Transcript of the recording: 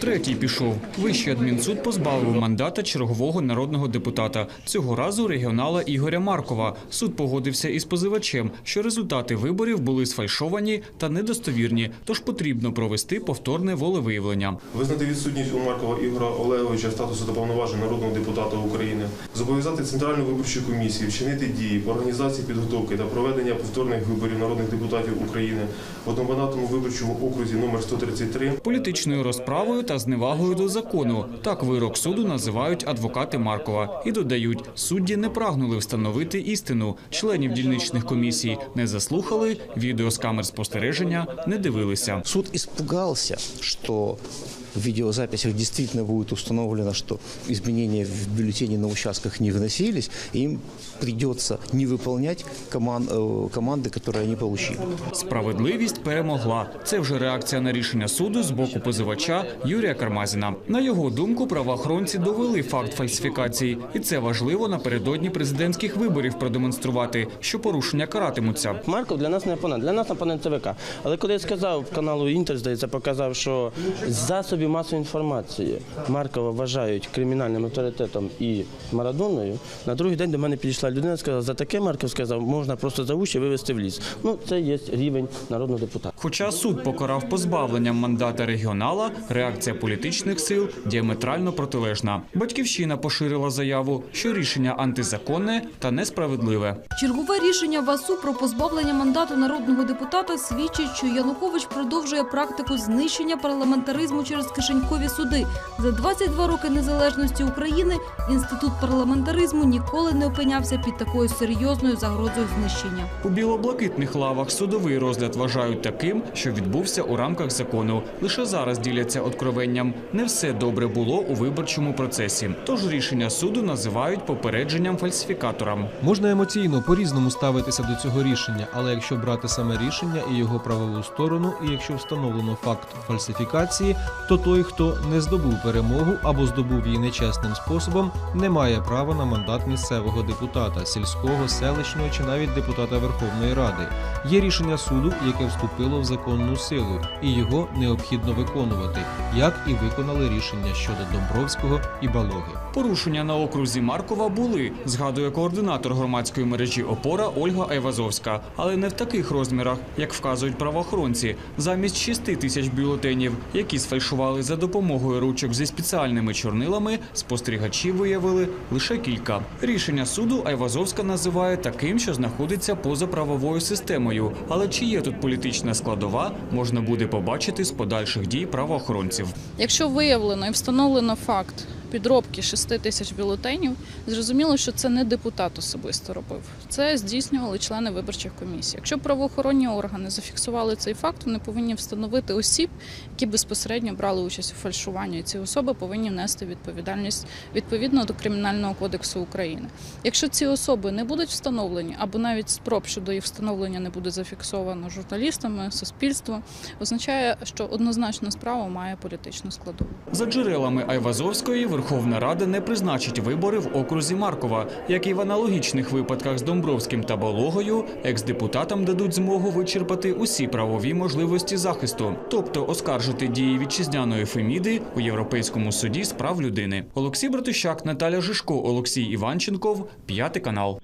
Третій пішов. Вищий адмінсуд позбавив мандата чергового народного депутата. Цього разу регіонала Ігоря Маркова. Суд погодився із позивачем, що результати виборів були сфальшовані та недостовірні, тож потрібно провести повторне волевиявлення. Визнати відсутність у Маркова Ігора Олеговича статусу та повноважень народного депутата України, зобов'язати Центральну виборчу комісію вчинити дії по організації підготовки та проведення повторних виборів народних депутатів України в одномандатному виборчому окрузі номер 133 Політичною розправою та зневагою до закону. Так вирок суду називають адвокати Маркова і додають, судді не прагнули встановити істину. Членів дільничних комісій не заслухали, відео з камер спостереження не дивилися. Суд испугался, что в видеозаписях действительно будет установлено, что изменения в бюллетене на участках не вносились, и им придется не выполнять коман- э, команды, которые они получили. Справедливість перемогла. Це вже реакція на рішення суду з боку позивача Юрія Кармазіна. На його думку, правоохоронці довели факт фальсифікації, і це важливо напередодні президентських виборів продемонструвати, що порушення каратимуться. Марков для нас не опонент, для нас опонент ЦВК. Але коли я сказав каналу Інтер, здається, показав, що засобів масової інформації Маркова вважають кримінальним авторитетом і Марадоною, на другий день до мене підійшла людина сказала, за таке Марков сказав, можна просто за уші вивести в ліс. Ну, це є рівень народного депутата. Хоча суд покарав позбавленням мандата регіонала, реакція політичних сил діаметрально протилежна. Батьківщина поширила заяву, що рішення антизаконне та несправедливе. Чергове рішення ВАСУ про позбавлення мандату народного депутата свідчить, що Янукович продовжує практику знищення парламентаризму через кишенькові суди. За 22 роки незалежності України інститут парламентаризму ніколи не опинявся під такою серйозною загрозою знищення. У білоблакитних лавах судовий розгляд вважають таким, що відбувся у рамках закону. Лише зараз діляться откровенням. Не все добре було у виборчому процесі. Тож рішення суду називають попередженням фальсифікаторам. Можна емоційно по-різному ставитися до цього рішення, але якщо брати саме рішення і його правову сторону, і якщо встановлено факт фальсифікації, то той, хто не здобув перемогу або здобув її нечесним способом, не має права на мандат місцевого депутата, сільського, селищного чи навіть депутата Верховної Ради. Є рішення суду, яке вступило в законну силу, і його необхідно виконувати, як і виконали рішення щодо Домбровського і Балоги. Порушення на окрузі Маркова були, згадує координатор громадської мережі Опора Ольга Айвазовська, але не в таких розмірах, як вказують правоохоронці. Замість 6 тисяч бюлетенів, які сфальшували за допомогою ручок зі спеціальними чорнилами, спостерігачі виявили лише кілька. Рішення суду Айвазовська називає таким, що знаходиться поза правовою системою. Але чи є тут політична складова, можна буде побачити з подальших дій правоохоронців. Якщо виявлено і встановлено факт підробки 6 тисяч бюлетенів, зрозуміло, що це не депутат особисто робив. Це здійснювали члени виборчих комісій. Якщо правоохоронні органи зафіксували цей факт, вони повинні встановити осіб, які безпосередньо брали участь у фальшуванні. І ці особи повинні нести відповідальність відповідно до Кримінального кодексу України. Якщо ці особи не будуть встановлені, або навіть спроб щодо їх встановлення не буде зафіксовано журналістами, суспільством, означає, що однозначно справа має політичну складову. За джерелами Айвазовської, Верховна Рада не призначить вибори в окрузі Маркова. Як і в аналогічних випадках з Домбровським та Бологою, екс-депутатам дадуть змогу вичерпати усі правові можливості захисту, тобто оскаржити дії вітчизняної Феміди у Європейському суді з прав людини. Олексій Братущак, Наталя Жишко, Олексій Іванченков, п'ятий канал.